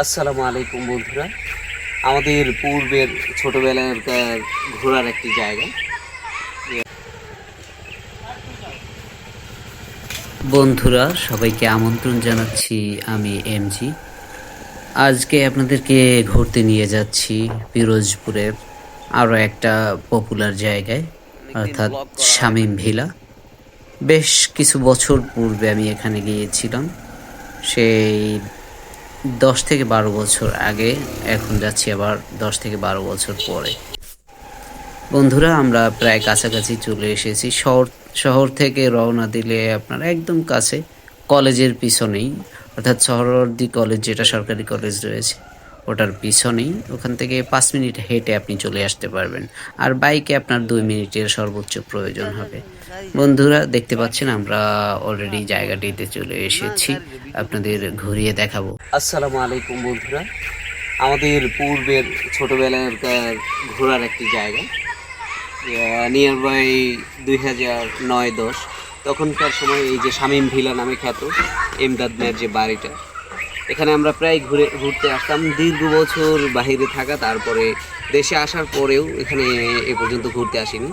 আসসালামু আলাইকুম বন্ধুরা। আমাদের পূর্বের ছোটবেলাকার ঘোরার একটি জায়গা। বন্ধুরা, সবাইকে আমন্ত্রণ জানাচ্ছি আমি এমজি। আজকে আপনাদেরকে ঘুরতে নিয়ে যাচ্ছি পিরোজপুরের আরও একটা পপুলার জায়গায়, অর্থাৎ শামীম ভিলা। বেশ কিছু বছর পূর্বে আমি এখানে গিয়েছিলাম। সেই দশ থেকে বারো বছর আগে, এখন যাচ্ছি আবার দশ থেকে বারো বছর পরে। বন্ধুরা, আমরা প্রায় কাছাকাছি চলে এসেছি। শহর শহর থেকে রওনা দিলে আপনার একদম কাছে, কলেজের পিছনেই, অর্থাৎ শহরদি কলেজ, যেটা সরকারি কলেজ রয়েছে। ওটার পিছনেই। ওখান থেকে পাঁচ মিনিট হেঁটে আপনি চলে আসতে পারবেন। আর বাইকে আপনার দুই মিনিটের সর্বোচ্চ প্রয়োজন হবে। বন্ধুরা, দেখতে পাচ্ছেন, আমরা অলরেডি জায়গাটিতে চলে এসেছি। আপনাদের ঘুরিয়ে দেখাবো। আসসালামু আলাইকুম, বন্ধুরা। আমাদের পূর্বের ছোটবেলাকার ঘোরার একটি জায়গা। নিয়ার বাই দুই হাজার নয় দশ। তখনকার সময় এই যে শামীম ভিলা নামে খ্যাত, এমদাদ মেয়ের যে বাড়িটা এখানে আমরা প্রায় ঘুরে, ঘুরতে আসতাম। দীর্ঘ বছর বাহিরে থাকা, তারপরে দেশে আসার পরেও এখানে এ পর্যন্ত ঘুরতে আসিনি।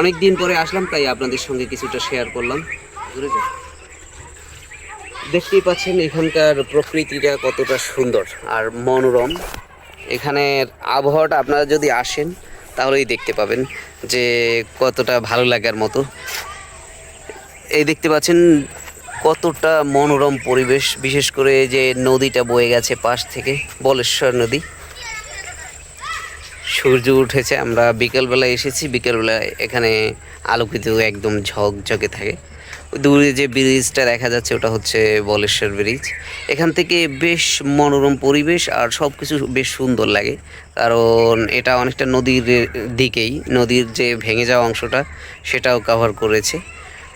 অনেক দিন পরে আসলাম, তাই আপনাদের সঙ্গে কিছুটা শেয়ার করলাম। ঘুরে যাও দেখতেই পাচ্ছেন, এখানকার প্রকৃতিটা কতটা সুন্দর আর মনোরম। এখানের আবহাওয়াটা আপনারা যদি আসেন, তাহলেই দেখতে পাবেন যে কতটা ভালো লাগার মতো। এই দেখতে পাচ্ছেন কতটা মনোরম পরিবেশ, বিশেষ করে যে নদীটা বয়ে গেছে পাশ থেকে, বলেশ্বর নদী। সূর্য উঠেছে, আমরা বিকেলবেলা এসেছি বিকেলবেলা এখানে আলোকিত একদম ঝকঝকে থাকে। দূরে যে ব্রিজটা দেখা যাচ্ছে, ওটা হচ্ছে বলেশ্বর ব্রিজ এখান থেকে বেশ মনোরম পরিবেশ, আর সব কিছু বেশ সুন্দর লাগে। কারণ এটা অনেকটা নদীর দিকেই, নদীর যে ভেঙে যাওয়া অংশটা, সেটাও কভার করেছে।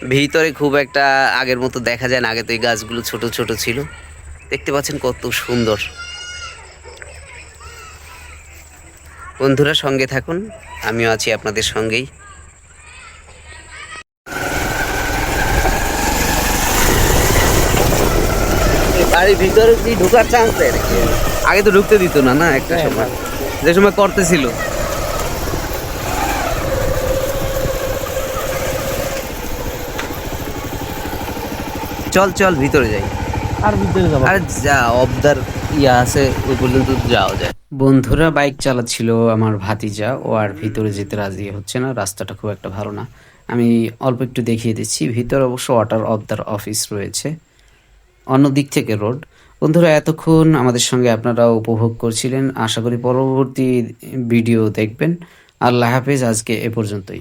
ভিতরে খুব একটা আগের মতো দেখা যায় না। আগে তো এই গাছগুলো ছোট ছোট ছিল। দেখতে পাচ্ছেন কত সুন্দর। বন্ধুরা সঙ্গে থাকুন আমিও আছি আপনাদের সঙ্গেই। বাড়ির ভিতরে কি ঢোকার চান্স আগে তো ঢুকতে দিত না না একটা সময়। যে সময় করতেছিল। চল চল ভিতরে যাই। আর ভিতরে যাব। আরে যা অবদার ইয়া আছে ওই পর্যন্ত যাওয়া যায়। বন্ধুরা বাইক চালাচ্ছিল আমার ভাতিজা। ও আর ভিতরে যেতে রাজি হচ্ছে না রাস্তাটা খুব একটা ভালো না। আমি অল্প একটু দেখিয়ে দিচ্ছি। ভিতরে অবশ্য ওয়াটার অবদার অফিস রয়েছে। অন্য দিক থেকে রোড বন্ধুরা এতক্ষণ আমাদের সঙ্গে আপনারা উপভোগ করছিলেন। আশা করি পরবর্তী ভিডিও দেখবেন। আল্লাহ হাফেজ আজকে এ পর্যন্তই।